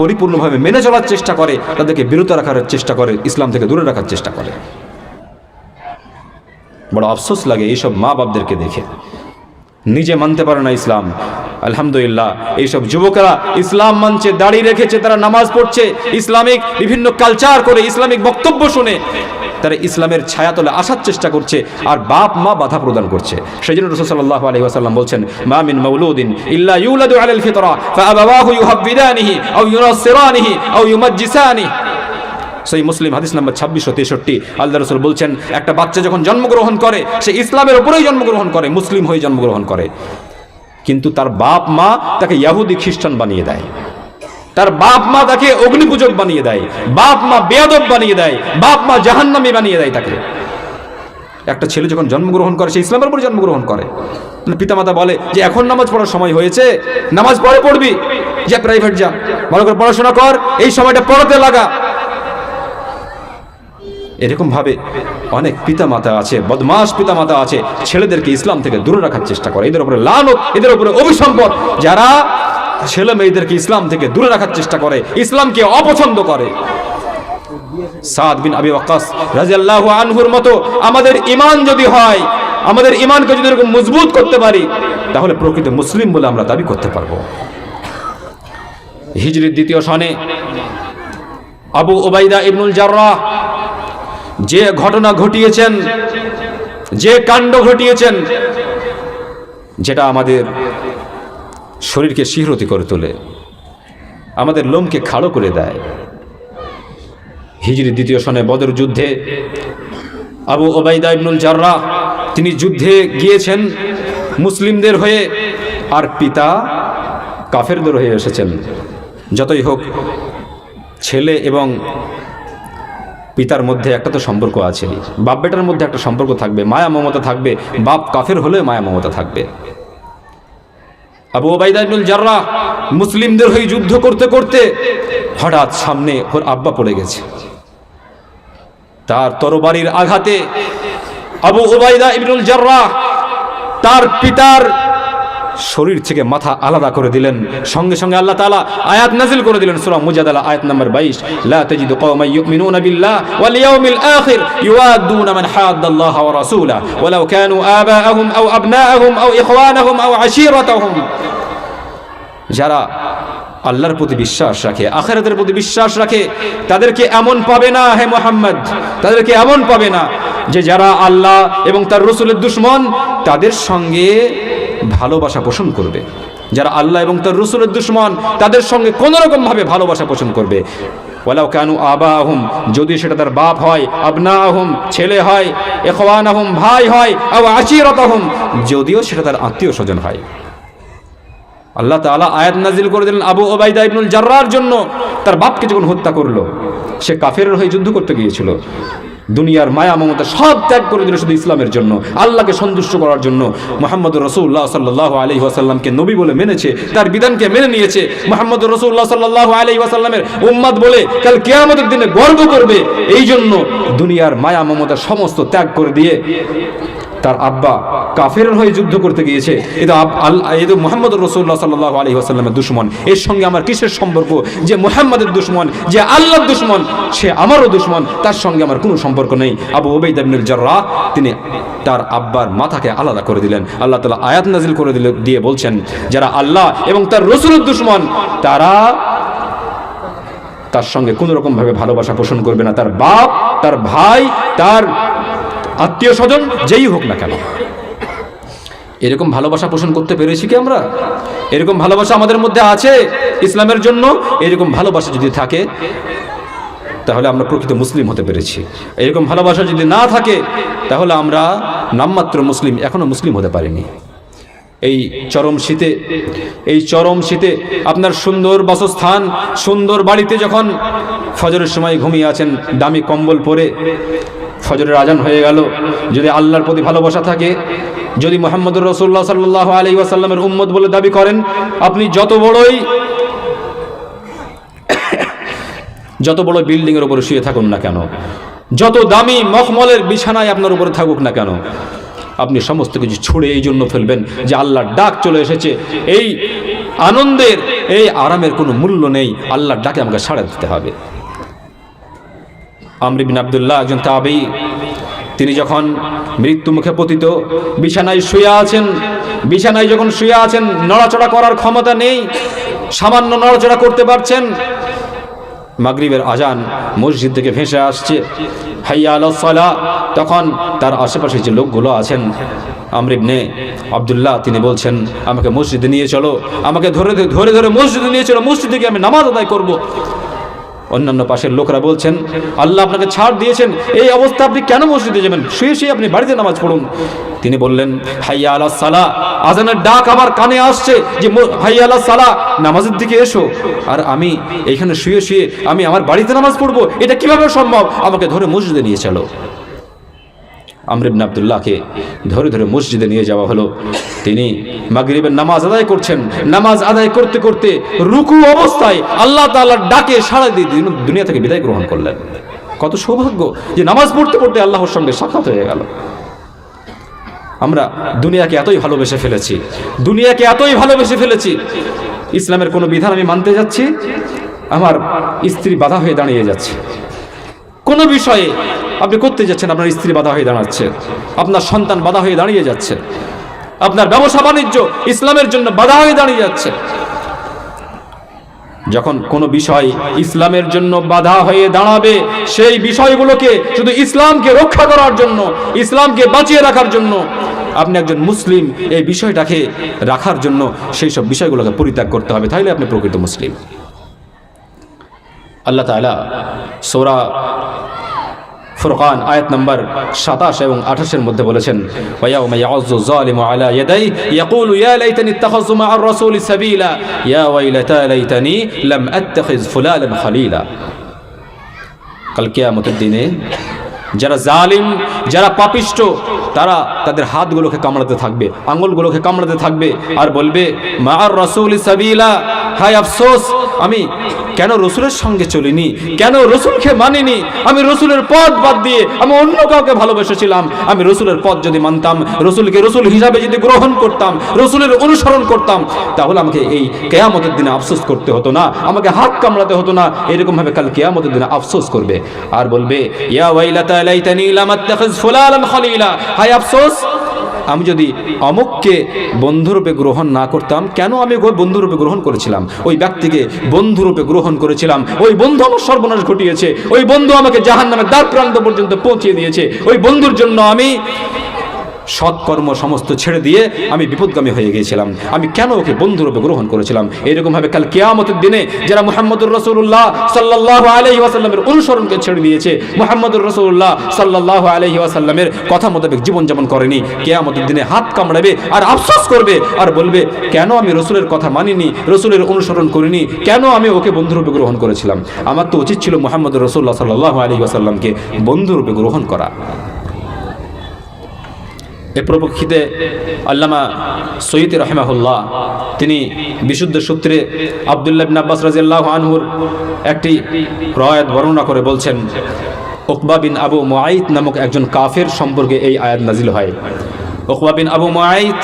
পরিপূর্ণভাবে মেনে চলার চেষ্টা করে, তাদেরকে বিরত রাখার চেষ্টা করে, ইসলাম থেকে দূরে রাখার চেষ্টা করে। বড় আফসোস লাগে এইসব মা বাপদেরকে দেখে। নিজে মানতে পারে না ইসলাম। আলহামদুলিল্লাহ, এইসব যুবকেরা ইসলাম মানছে দাঁড়িয়ে রেখেছে, তারা নামাজ পড়ছে, ইসলামিক বিভিন্ন কালচার করে ইসলামিক বক্তব্য শুনে। তারা ইসলামের ছায়াতলে আসার চেষ্টা করছে আর বাপ মা বাধা প্রদান করছে। সেই জন্য রসুল সাল্লাহ আলহি ওয়াসাল্লাম বলছেন, মা মিন মৌলুদিন ইল্লা সেই মুসলিম হাদিস নাম্বার ছাব্বিশশো তেষট্টি। আল্লাহ রসুল বলছেন, একটা বাচ্চা যখন জন্মগ্রহণ করে, সে ইসলামের ওপরেই জন্মগ্রহণ করে, মুসলিম হয়ে জন্মগ্রহণ করে। কিন্তু তার বাপ মা তাকে ইয়াহুদি খ্রিস্টান বানিয়ে দেয়। তার বাপ মা তাকে অগ্নিপূজক বানিয়ে দেয়, বাপ মা বেয়াদব বানিয়ে দেয়, বাপ মা জাহান্নামী বানিয়ে দেয় তাকে। একটা ছেলে যখন জন্মগ্রহণ করে, সে ইসলামের উপরে জন্মগ্রহণ করে। পিতামাতা বলে যে, এখন নামাজ পড়ার সময় হয়েছে, নামাজ পড়ে পড়বি। যা প্রাইভেট যা। ভালো করে, পড়াশোনা কর, এই সময়টা পড়াতে লাগা। এরকম ভাবে অনেক পিতামাতা আছে বদমাস পিতামাতা আছে, ছেলেদেরকে ইসলাম থেকে দূরে রাখার চেষ্টা করে। এদের উপরে লানত, এদের উপরে অভিসম্পদ। যারা ছেলে মেয়েদেরকে ইসলাম থেকে দূরে রাখার চেষ্টা করে, ইসলামকে অপছন্দ করে। সাদ বিন আবি ওয়াক্কাস রাজিয়াল্লাহু আনহুর মতো আমাদের ইমান যদি হয়, আমাদের ইমানকে যদি এরকম মজবুত করতে পারি, তাহলে প্রকৃত মুসলিম বলে আমরা দাবি করতে পারব। হিজরির দ্বিতীয় সনে আবু ওবাইদা ইবনুল জাররাহ যে ঘটনা ঘটিয়েছেন, যে কাণ্ড ঘটিয়েছেন, যেটা আমাদের শরীরকে শিহরতি করে তোলে, আমাদের লোমকে খাড়ো করে দেয়। হিজরি দ্বিতীয় সনে বদর যুদ্ধে আবু ওবাইদা ইবনুল জাররা তিনি যুদ্ধে গিয়েছেন মুসলিমদের হয়ে, আর পিতা কাফেরদের হয়ে এসেছেন। যতই হোক, ছেলে এবং পিতার মধ্যে একটা তো সম্পর্ক আছে। বাপ বেটার মধ্যে একটা সম্পর্ক থাকবে, মায়া মমতা থাকবে, বাপ কাফের হলে মায়া মমতা থাকবে। আবু ওবায়দা ইবনুল জাররা মুসলিমদের হয়ে যুদ্ধ করতে করতে হঠাৎ সামনে ওর আব্বা পড়ে গেছে। তার তরবারির আঘাতে আবু ওবায়দা ইবনুল জাররা তার পিতার শরীর থেকে মাথা আলাদা করে দিলেন। সঙ্গে সঙ্গে আল্লাহ তাআলা আয়াত নাজিল করে দিলেন সূরা মুজাদালা আয়াত নাম্বার 22 লা তাজিদু কওমান ইউমিনুনা বিল্লাহ ওয়াল ইয়াউমিল আখির ইউয়াদুনা মান হাদ্দাল্লাহ ওয়া রাসূলা ওয়ালাউ কানু আবাআহুম আও আবনাআহুম আও ইখওয়ানাহুম আও আশীরাতাহুম। যারা আল্লাহর প্রতি বিশ্বাস রাখে, আখেরাতের প্রতি বিশ্বাস রাখে, তাদেরকে এমন পাবে না, হে মোহাম্মদ, তাদেরকে এমন পাবে না যে যারা আল্লাহ এবং তার রসুলের দুশ্মন, তাদের সঙ্গে ভালোবাসা পোষণ করবে। যারা আল্লাহ এবং তার রসুলের দুশ্মন, তাদের সঙ্গে কোনো রকমভাবে ভালোবাসা পোষণ করবে। ওয়ালাউ কানু আবা আহম যদি সেটা তার বাপ হয় আবনা আহম ছেলে হয় এখওয়ান আহম ভাই হয়, আও আশিরত আহুম যদিও সেটা তার আত্মীয় স্বজন হয়। আল্লাহ তাআলা আয়াত নাজিল করে দিলেন আবু ওবাইদা ইবনুল জাররার জন্য। তার বাপকে যখন হত্যা করল, সে কাফের হয়ে যুদ্ধ করতে গিয়েছিল। দুনিয়ার মায়া মমতা সব ত্যাগ করে দিল শুধু ইসলামের জন্য, আল্লাহকে সন্তুষ্ট করার জন্য। মোহাম্মদ রসুল্লাহ সাল্লাহ আলি ওয়াসাল্লামকে নবী বলে মেনেছে, তার বিধানকে মেনে নিয়েছে। মোহাম্মদ রসুল্লাহ সাল্লাহ আলি ওয়াসাল্লামের উম্মাদ বলে কাল কেয়ামতের দিনে গর্ব করবে। এই জন্য দুনিয়ার মায়া মমতা সমস্ত ত্যাগ করে দিয়ে তার আব্বা কাফের হয়ে যুদ্ধ করতে গিয়েছে। এটা আল্লাহ এ তো মোহাম্মদ রসুল্লাহ সাল্লাহ আলী আসাল্লামের দুশ্মন। এর সঙ্গে আমার কিসের সম্পর্ক? যে মোহাম্মদের দুশ্মন, যে আল্লাহর দুশ্মন, সে আমারও দুশ্মন, তার সঙ্গে আমার কোনো সম্পর্ক নেই। আবু ওবেদ আবিনুল তিনি তার আব্বার মাথাকে আলাদা করে দিলেন। আল্লাহ তালা আয়াত নাজিল করে দিলে দিয়ে বলছেন, যারা আল্লাহ এবং তার রসুলের দুশ্মন, তারা তার সঙ্গে কোনো রকমভাবে ভালোবাসা পোষণ করবে না। তার বাপ, তার ভাই, তার আত্মীয় স্বজন যেই হোক না কেন। এরকম ভালোবাসা পোষণ করতে পেরেছি কি আমরা? এরকম ভালোবাসা আমাদের মধ্যে আছে ইসলামের জন্য? এরকম ভালোবাসা যদি থাকে, তাহলে আমরা প্রকৃত মুসলিম হতে পেরেছি। এরকম ভালোবাসা যদি না থাকে, তাহলে আমরা নামমাত্র মুসলিম, এখনও মুসলিম হতে পারিনি। এই চরম শীতে, এই চরম শীতে আপনার সুন্দর বাসস্থান, সুন্দর বাড়িতে যখন ফজরের সময় ঘুমিয়ে আছেন, দামি কম্বল পরে ফজরের আজান হয়ে গেল। যদি আল্লাহর প্রতি ভালোবাসা থাকে, যদি মোহাম্মদুর রসুল্লাহ সাল্লাহ আলী ওয়াসাল্লামের উম্মত বলে দাবি করেন, আপনি যত বড়ই যত বড় বিল্ডিংয়ের উপরে শুয়ে থাকুন না কেন, যত দামি মখমলের বিছানায় আপনার উপরে থাকুক না কেন, আপনি সমস্ত কিছু ছুড়ে এই জন্য ফেলবেন যে আল্লাহর ডাক চলে এসেছে। এই আনন্দের, এই আরামের কোনো মূল্য নেই। আল্লাহর ডাকে আমাকে সাড়া দিতে হবে। আমরিবিন আবদুল্লাহ একজন তাবেই। তিনি যখন মৃত্যু মুখে পতিত, বিছানায় শুয়ে আছেন, বিছানায় যখন শুয়ে আছেন, নড়াচড়া করার ক্ষমতা নেই, সামান্য নড়াচড়া করতে পারছেন, মাগরিবের আজান মসজিদ থেকে ভেসে আসছে। হাইয়া আলাহ তখন তার আশেপাশে যে লোকগুলো আছেন আমরিবনে আবদুল্লাহ, তিনি বলছেন, আমাকে মসজিদে নিয়ে চলো, আমাকে ধরে ধরে ধরে মসজিদে নিয়ে চলো, মসজিদে গিয়ে আমি নামাজ আদায় করব। অন্যান্য পাশের লোকরা বলছেন, আল্লাহ আপনাকে ছাড় দিয়েছেন, এই অবস্থা আপনি কেন মসজিদে যাবেন? শুয়ে শুয়ে আপনি বাড়িতে নামাজ পড়ুন। তিনি বললেন, হাইয়া আলা সালা, আজানের ডাক আমার কানে আসছে যে হাইয়া আলা সালা, নামাজের দিকে এসো। আর আমি এইখানে শুয়ে শুয়ে আমি আমার বাড়িতে নামাজ পড়ব, এটা কীভাবে সম্ভব? আমাকে ধরে মসজিদে নিয়ে চলো। আমরিবন আবদুল্লাহকে ধরে ধরে মসজিদে নিয়ে যাওয়া হলো। তিনি মাগরিবের নামাজ আদায় করছেন। নামাজ আদায় করতে করতে রুকু অবস্থায় আল্লাহ তাআলার ডাকে সাড়া দিয়ে দিন- দুনিয়া থেকে বিদায় গ্রহণ করলেন। কত সৌভাগ্য যে নামাজ পড়তে পড়তে আল্লাহর সঙ্গে সাক্ষাৎ হয়ে গেল। আমরা দুনিয়াকে এতই ভালোবেসে ফেলেছি, দুনিয়াকে এতই ভালোবেসে ফেলেছি, ইসলামের কোনো বিধান আমি মানতে যাচ্ছি, আমার স্ত্রী বাধা হয়ে দাঁড়িয়ে যাচ্ছে। কোনো বিষয়ে আপনি করতে যাচ্ছেন, আপনার স্ত্রী বাধা হয়ে দাঁড়াচ্ছে, আপনার সন্তান বাধা হয়ে দাঁড়িয়ে যাচ্ছে, আপনার ব্যবসা বাণিজ্য ইসলামের জন্য বাধা হয়ে দাঁড়িয়ে যাচ্ছে। যখন কোনো বিষয় ইসলামের জন্য বাধা হয়ে দাঁড়াবে, সেই বিষয়গুলোকে শুধু ইসলামকে রক্ষা করার জন্য, ইসলামকে বাঁচিয়ে রাখার জন্য, আপনি একজন মুসলিম, এই বিষয়টাকে রাখার জন্য সেই সব বিষয়গুলোকে পরিত্যাগ করতে হবে। তাহলে আপনি প্রকৃত মুসলিম। আল্লাহ তাআলা সোরা ফুরকান, আয়াত নম্বর সাতাশ এবং আঠাশের মধ্যে বলেছেন ওয়াউমা ইয়াউযু যালিমু আলা ইয়াদাই, ইয়াকুলু ইয়া লাইতানি ইত্তাখাযতু মা'আর রাসূলি সাবিলা, ইয়া ওয়াইলাতা লাইতানি লাম আত্তাখিজ ফুলানান খলিলা। কাল কিয়ামতের দিনে যারা জালিম, যারা পাপিষ্ট তারা তাদের হাতগুলোকে কামড়াতে থাকবে, আঙুলগুলোকে কামড়াতে থাকবে আর বলবে মার রসুল সাবিলা। হায় আফসোস, আমি কেন রসুলের সঙ্গে চলিনি? কেন রসুলকে মানিনি? আমি রসুলের পথ বাদ দিয়ে আমি অন্য কাউকে ভালোবেসেছিলাম। আমি রসুলের পথ যদি মানতাম, রসুলকে রসুল হিসাবে যদি গ্রহণ করতাম, রসুলের অনুসরণ করতাম, তাহলে আমাকে এই কেয়ামতের দিনে আফসোস করতে হতো না, আমাকে হাত কামড়াতে হতো না এরকম ভাবে কাল কেয়ামতের দিনে আফসোস করবে। আর বলবে, ইয়া ওয়াইলাতা লাইতানি লাম আত্তাখিজ ফুলানান খলিলা। হায় আফসোস, আমি যদি অমুককে বন্ধুরূপে গ্রহণ না করতাম, কেন আমি বন্ধুরূপে গ্রহণ করেছিলাম? ওই ব্যক্তিকে বন্ধুরূপে গ্রহণ করেছিলাম। ওই বন্ধু আমার সর্বনাশ ঘটিয়েছে। ওই বন্ধু আমাকে জাহান নামে দ্বার প্রান্ত পর্যন্ত পৌঁছে দিয়েছে। ওই বন্ধুর জন্য আমি সৎকর্ম সমস্ত ছেড়ে দিয়ে আমি বিপদগামী হয়ে গিয়েছিলাম। আমি কেন ওকে বন্ধুরূপে গ্রহণ করেছিলাম? এরকমভাবে কাল কেয়ামতের দিনে যারা মোহাম্মদুর রসুল্লাহ সাল্লাহ আলহি ওয়াসাল্লামের অনুসরণকে ছেড়ে দিয়েছে, মোহাম্মদুর রসুল্লাহ সাল্লাহ আলহি ওয়াসাল্লামের কথা মোতাবেক জীবনযাপন করেনি। কেয়ামতের দিনে হাত কামড়াবে আর আফসোস করবে আর বলবে, কেন আমি রসুলের কথা মানিনি, রসুলের অনুসরণ করিনি? কেন আমি ওকে বন্ধুরূপে গ্রহণ করেছিলাম? আমার তো উচিত ছিল মোহাম্মদুর রসুল্লাহ সাল্লাহ আলহি ওয়াসাল্লামকে বন্ধুরূপে গ্রহণ করা। এ প্রপক্ষিতে আল্লামা সৈয়দ রহমাহুল্লাহ, তিনি বিশুদ্ধ সূত্রে আবদুল্লাহ বিন আব্বাস রাজিয়াল্লাহ আনহুর একটি রয়াত বর্ণনা করে বলছেন ওকবা বিন আবু মুআইত নামক একজন কাফের সম্পর্কে এই আয়াত নাজিল হয়। ওকবা বিন আবু মুআইত,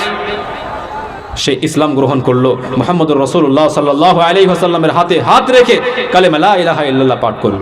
সে ইসলাম গ্রহণ করল মোহাম্মদ রসুল্লাহ সাল্লাহ আলি হাসাল্লামের হাতে হাত রেখে কালেমা লা ইলাহা ইল্লাল্লাহ পাঠ করল।